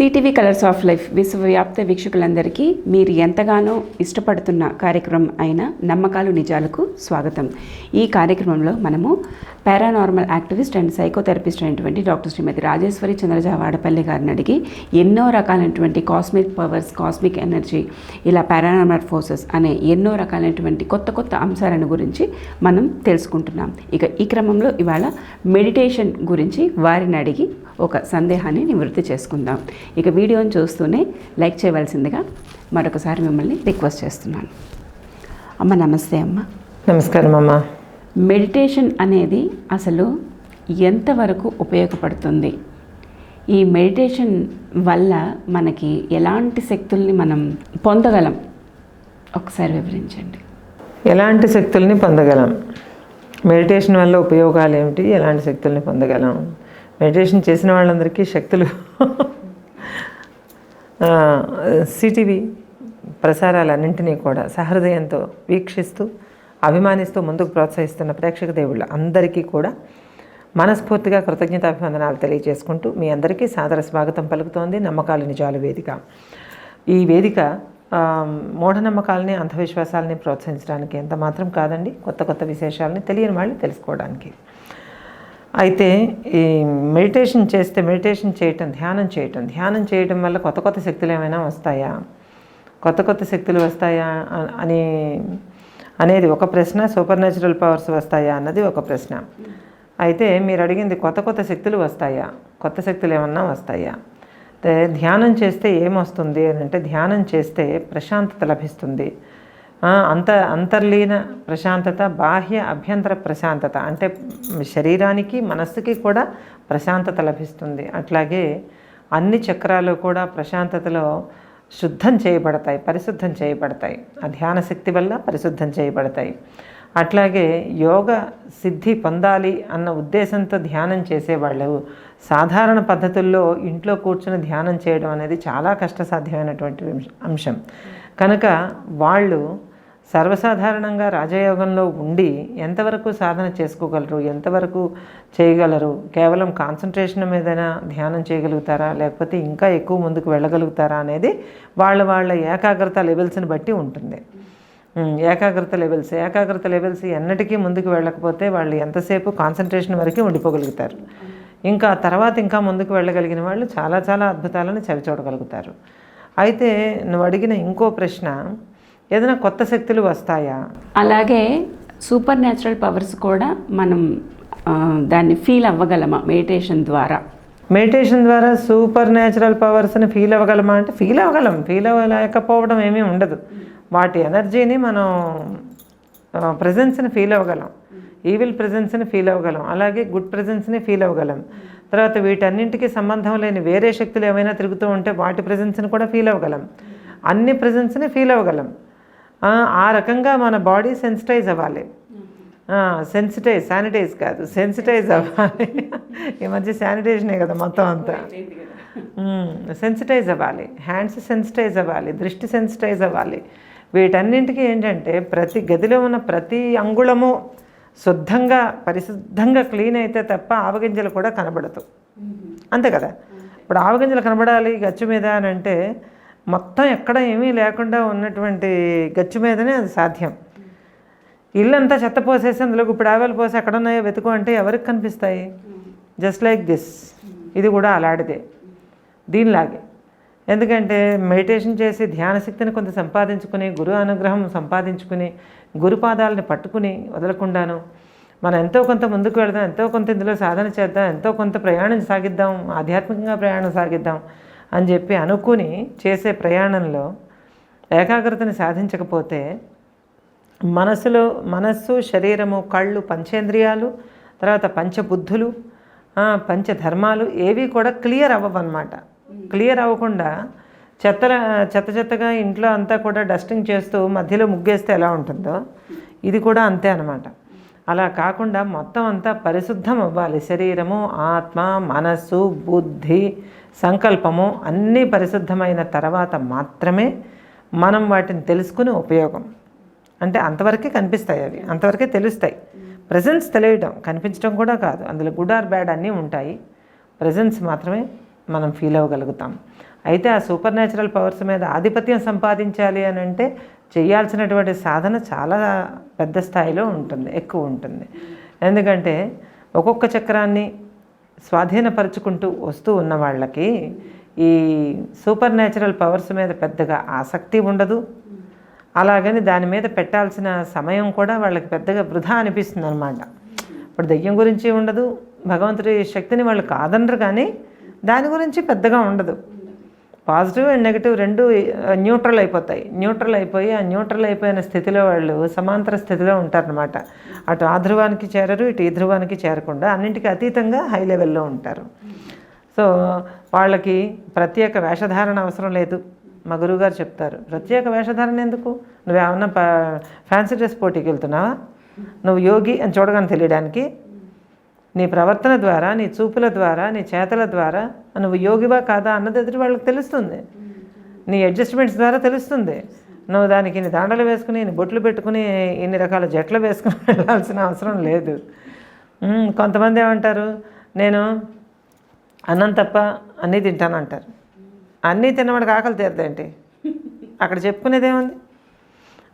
CTV colours of life విశ్వవ్యాప్త వీక్షకులందరికీ మీరు ఎంతగానో ఇష్టపడుతున్న కార్యక్రమం అయిన నమ్మకాలు నిజాలకు స్వాగతం. ఈ కార్యక్రమంలో మనము పారానార్మల్ యాక్టివిస్ట్ అండ్ సైకోథెరపిస్ట్ అయినటువంటి డాక్టర్ శ్రీమతి రాజేశ్వరి చంద్రజా వాడపల్లి గారిని అడిగి ఎన్నో రకాలైనటువంటి కాస్మిక్ పవర్స్ కాస్మిక్ ఎనర్జీ ఇలా పారానార్మల్ ఫోర్సెస్ అనే ఎన్నో రకాలైనటువంటి కొత్త కొత్త అంశాలను గురించి మనం తెలుసుకుంటున్నాం. ఇక ఈ క్రమంలో ఇవాళ మెడిటేషన్ గురించి వారిని అడిగి ఒక సందేహాన్ని నివృత్తి చేసుకుందాం. ఇక వీడియోని చూస్తూనే లైక్ చేయవలసిందిగా మరొకసారి మిమ్మల్ని రిక్వెస్ట్ చేస్తున్నాను. అమ్మ నమస్తే అమ్మ. నమస్కారం అమ్మ. మెడిటేషన్ అనేది అసలు ఎంతవరకు ఉపయోగపడుతుంది? ఈ మెడిటేషన్ వల్ల మనకి ఎలాంటి శక్తుల్ని మనం పొందగలం? ఒకసారి వివరించండి. ఎలాంటి శక్తుల్ని పొందగలం? మెడిటేషన్ వల్ల ఉపయోగాలు ఏమిటి? ఎలాంటి శక్తుల్ని పొందగలం? మెడిటేషన్ చేసిన వాళ్ళందరికీ శక్తులు సిటీవీ ప్రసారాలన్నింటినీ కూడా సహృదయంతో వీక్షిస్తూ అభిమానిస్తూ ముందుకు ప్రోత్సహిస్తున్న ప్రేక్షక దేవుళ్ళ అందరికీ కూడా మనస్ఫూర్తిగా కృతజ్ఞతాభివందనాలు తెలియజేసుకుంటూ మీ అందరికీ సాదర స్వాగతం పలుకుతోంది. నమ్మకాలు నిజాలు వేదిక. ఈ వేదిక మూఢనమ్మకాలని అంధవిశ్వాసాలని ప్రోత్సహించడానికి ఎంత మాత్రం కాదండి కొత్త కొత్త విశేషాలని తెలియని వాళ్ళు తెలుసుకోవడానికి. అయితే ఈ మెడిటేషన్ చేస్తే మెడిటేషన్ చేయటం ధ్యానం చేయటం ధ్యానం చేయటం వల్ల కొత్త కొత్త శక్తులు ఏమైనా వస్తాయా? కొత్త కొత్త శక్తులు వస్తాయా? అని అనేది ఒక ప్రశ్న సూపర్ న్యాచురల్ పవర్స్ వస్తాయా అన్నది ఒక ప్రశ్న. అయితే మీరు అడిగింది కొత్త కొత్త శక్తులు వస్తాయా? కొత్త శక్తులు ఏమన్నా వస్తాయా? ధ్యానం చేస్తే ఏమొస్తుంది అని అంటే ధ్యానం చేస్తే ప్రశాంతత లభిస్తుంది. అంత అంతర్లీన ప్రశాంతత బాహ్య అభ్యంతర ప్రశాంతత అంటే శరీరానికి మనస్సుకి కూడా ప్రశాంతత లభిస్తుంది. అట్లాగే అన్ని చక్రాలు కూడా ప్రశాంతతలో శుద్ధం చేయబడతాయి పరిశుద్ధం చేయబడతాయి. ఆ ధ్యాన శక్తి వల్ల పరిశుద్ధం చేయబడతాయి. అట్లాగే యోగ సిద్ధి పొందాలి అన్న ఉద్దేశంతో ధ్యానం చేసేవాళ్ళు సాధారణ పద్ధతుల్లో ఇంట్లో కూర్చుని ధ్యానం చేయడం అనేది చాలా కష్టసాధ్యమైనటువంటి అంశం. కనుక వాళ్ళు సర్వసాధారణంగా రాజయోగంలో ఉండి ఎంతవరకు సాధన చేసుకోగలరు? ఎంతవరకు చేయగలరు? కేవలం కాన్సన్ట్రేషన్ మీదైనా ధ్యానం చేయగలుగుతారా? లేకపోతే ఇంకా ఎక్కువ ముందుకు వెళ్ళగలుగుతారా అనేది వాళ్ళ వాళ్ళ ఏకాగ్రత లెవెల్స్ని బట్టి ఉంటుంది. ఏకాగ్రత లెవెల్స్ ఏకాగ్రత లెవెల్స్ ఎన్నటికీ ముందుకు వెళ్ళకపోతే వాళ్ళు ఎంతసేపు కాన్సన్ట్రేషన్ వరకు ఉండిపోగలుగుతారు. ఇంకా తర్వాత ఇంకా ముందుకు వెళ్ళగలిగిన వాళ్ళు చాలా చాలా అద్భుతాలను చవిచూడగలుగుతారు. అయితే నువ్వు అడిగిన ఇంకో ప్రశ్న ఏదైనా కొత్త శక్తులు వస్తాయా? అలాగే సూపర్ న్యాచురల్ పవర్స్ కూడా మనం దాన్ని ఫీల్ అవ్వగలమా? మెడిటేషన్ ద్వారా. మెడిటేషన్ ద్వారా సూపర్ న్యాచురల్ పవర్స్ని ఫీల్ అవ్వగలమా? అంటే ఫీల్ అవ్వగలం. ఫీల్ అవ్వలేకపోవడం ఏమీ ఉండదు. వాటి ఎనర్జీని మనం ప్రజెన్స్ని ఫీల్ అవ్వగలం. ఈవిల్ ప్రజెన్స్ని ఫీల్ అవ్వగలం. అలాగే గుడ్ ప్రజెన్స్ని ఫీల్ అవ్వగలం. తర్వాత వీటన్నింటికి సంబంధం లేని వేరే శక్తులు ఏమైనా తిరుగుతూ ఉంటే వాటి ప్రజెన్స్ని కూడా ఫీల్ అవ్వగలం. అన్ని ప్రజెన్స్ని ఫీల్ అవ్వగలం. ఆ, రకంగా మన బాడీ సెన్సిటైజ్ అవ్వాలి. సెన్సిటైజ్ శానిటైజ్ కాదు సెన్సిటైజ్ అవ్వాలి. ఈ మధ్య శానిటైజనే కదా మొత్తం అంతా. సెన్సిటైజ్ అవ్వాలి హ్యాండ్స్ సెన్సిటైజ్ అవ్వాలి దృష్టి సెన్సిటైజ్ అవ్వాలి. వీటన్నింటికి ఏంటంటే ప్రతి గదిలో ఉన్న ప్రతి అంగుళము శుద్ధంగా పరిశుద్ధంగా క్లీన్ అయితే తప్ప ఆవగింజలు కూడా కనబడదు. అంతే కదా? ఇప్పుడు ఆవగింజలు కనబడాలి గచ్చు మీద అని అంటే మొత్తం ఎక్కడ ఏమీ లేకుండా ఉన్నటువంటి గచ్చు మీదనే అది సాధ్యం. ఇల్లంతా చెత్త పోసేసి అందులో ఇప్పుడు ఆవేలు పోసి ఎక్కడ ఉన్నాయో వెతుకు అంటే ఎవరికి కనిపిస్తాయి? Just like this. ఇది కూడా అలాంటిదే. దీనిలాగే. ఎందుకంటే మెడిటేషన్ చేసి ధ్యాన శక్తిని కొంత సంపాదించుకుని గురు అనుగ్రహం సంపాదించుకుని గురుపాదాలని పట్టుకుని వదలకుండాను మనం ఎంతో కొంత ముందుకు వెళదాం ఎంతో కొంత ఇందులో సాధన చేద్దాం ఎంతో కొంత ప్రయాణం సాగిద్దాం ఆధ్యాత్మికంగా ప్రయాణం సాగిద్దాం. అని చెప్పి అనుకుని చేసే ప్రయాణంలో ఏకాగ్రతని సాధించకపోతే మనసులో మనస్సు శరీరము కళ్ళు పంచేంద్రియాలు తర్వాత పంచబుద్ధులు పంచధర్మాలు ఏవి కూడా క్లియర్ అవ్వవన్నమాట. క్లియర్ అవ్వకుండా చెత్త చెత్త చెత్తగా ఇంట్లో అంతా కూడా డస్టింగ్ చేస్తూ మధ్యలో ముగ్గేస్తే ఎలా ఉంటుందో ఇది కూడా అంతే అనమాట అలా కాకుండా మొత్తం అంతా పరిశుద్ధం అవ్వాలి. శరీరము ఆత్మ మనస్సు బుద్ధి సంకల్పము అన్నీ పరిశుద్ధమైన తర్వాత మాత్రమే మనం వాటిని తెలుసుకుని ఉపయోగం. అంటే అంతవరకే కనిపిస్తాయి అవి. అంతవరకే తెలుస్తాయి. ప్రజెన్స్ తెలియడం కనిపించడం కూడా కాదు. అందులో గుడ్ ఆర్ బ్యాడ్ అన్నీ ఉంటాయి. ప్రజెన్స్ మాత్రమే మనం ఫీల్ అవ్వగలుగుతాం. అయితే ఆ సూపర్ న్యాచురల్ పవర్స్ మీద ఆధిపత్యం సంపాదించాలి అని అంటే చేయాల్సినటువంటి సాధన చాలా పెద్ద స్థాయిలో ఉంటుంది ఎక్కువ ఉంటుంది. ఎందుకంటే ఒక్కొక్క చక్రాన్ని స్వాధీనపరుచుకుంటూ వస్తూ ఉన్న వాళ్ళకి ఈ సూపర్ న్యాచురల్ పవర్స్ మీద పెద్దగా ఆసక్తి ఉండదు. అలాగని దాని మీద పెట్టాల్సిన సమయం కూడా వాళ్ళకి పెద్దగా వృధా అనిపిస్తుంది అనమాట ఇప్పుడు దెయ్యం గురించి ఉండదు భగవంతుడి శక్తిని వాళ్ళు కాదనరు కానీ దాని గురించి పెద్దగా ఉండదు. పాజిటివ్ అండ్ నెగిటివ్ రెండు న్యూట్రల్ అయిపోతాయి. న్యూట్రల్ అయిపోయి ఆ న్యూట్రల్ అయిపోయిన స్థితిలో వాళ్ళు సమాంతర స్థితిలో ఉంటారనమాట అటు ఆ ధ్రువానికి చేరరు ఇటు ఈ ధ్రువానికి చేరకుండా అన్నింటికి అతీతంగా హై లెవెల్లో ఉంటారు. సో వాళ్ళకి ప్రత్యేక వేషధారణ అవసరం లేదు. మా గురువుగారు చెప్తారు ప్రత్యేక వేషధారణ ఎందుకు? నువ్వేమన్నా ప ఫ్యాన్సీ డ్రెస్ పోటీకి వెళ్తున్నావా? నువ్వు యోగి అని చూడగానే తెలియడానికి నీ ప్రవర్తన ద్వారా నీ చూపుల ద్వారా నీ చేతల ద్వారా నువ్వు యోగివా కాదా అన్నది ఎదుటి వాళ్ళకి తెలుస్తుంది. నీ అడ్జస్ట్మెంట్స్ ద్వారా తెలుస్తుంది. నువ్వు దానికి ఇన్ని దాండలు వేసుకుని ఇన్ని బొట్లు పెట్టుకుని ఇన్ని రకాల జట్లు వేసుకుని వెళ్ళాల్సిన అవసరం లేదు. కొంతమంది ఏమంటారు? నేను అన్నం తప్ప అన్నీ తింటానంటారు. అన్నీ తిన్నవాడికి ఆకలి తీరదేంటి అక్కడ చెప్పుకునేదేముంది?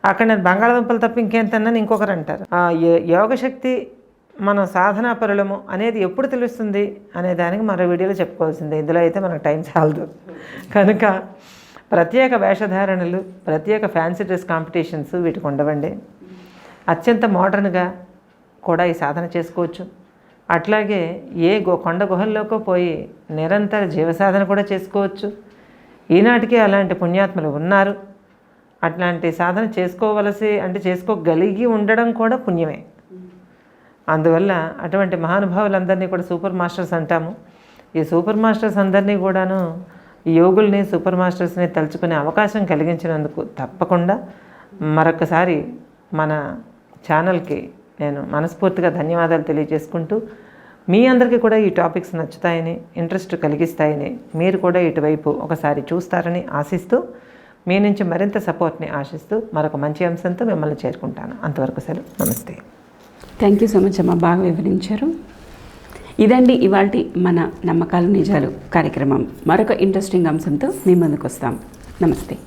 అక్కడ నేను బంగాళదుంపలు తప్ప ఇంకేం తిన్నాను? ఇంకొకరు అంటారు. యోగశక్తి మనం సాధనా పరులము అనేది ఎప్పుడు తెలుస్తుంది అనే దానికి మరో వీడియోలో చెప్పుకోవాల్సిందే. ఇందులో అయితే మనకు టైం చాలదు. కనుక ప్రత్యేక వేషధారణలు ప్రత్యేక ఫ్యాన్సీ డ్రెస్ కాంపిటీషన్స్ వీటికి ఉండవండి. అత్యంత మోడర్న్గా కూడా ఈ సాధన చేసుకోవచ్చు. అట్లాగే ఏ గో కొండ గుహల్లోకో పోయి నిరంతర జీవసాధన కూడా చేసుకోవచ్చు. ఈనాటికే అలాంటి పుణ్యాత్ములు ఉన్నారు. అట్లాంటి సాధన చేసుకోవలసి అంటే చేసుకోగలిగి ఉండడం కూడా పుణ్యమే. అందువల్ల అటువంటి మహానుభావులందరినీ కూడా సూపర్ మాస్టర్స్ అంటాము. ఈ సూపర్ మాస్టర్స్ అందరినీ కూడాను యోగుల్ని సూపర్ మాస్టర్స్ని తలుచుకునే అవకాశం కలిగించినందుకు తప్పకుండా మరొకసారి మన ఛానల్కి నేను మనస్ఫూర్తిగా ధన్యవాదాలు తెలియజేసుకుంటూ మీ అందరికీ కూడా ఈ టాపిక్స్ నచ్చుతాయని ఇంట్రెస్ట్ కలిగిస్తాయని మీరు కూడా ఇటువైపు ఒకసారి చూస్తారని ఆశిస్తూ మీ నుంచి మరింత సపోర్ట్ని ఆశిస్తూ మరొక మంచి అంశంతో మిమ్మల్ని చేరుకుంటాను. అంతవరకు సెలవు. నమస్తే. థ్యాంక్ యూ సో మచ్ అమ్మ. బాగా వివరించారు. ఇదండి ఇవాళ మన నమ్మకాలు నిజాలు కార్యక్రమం. మరొక ఇంట్రెస్టింగ్ అంశంతో మీ ముందుకు వస్తాం. నమస్తే.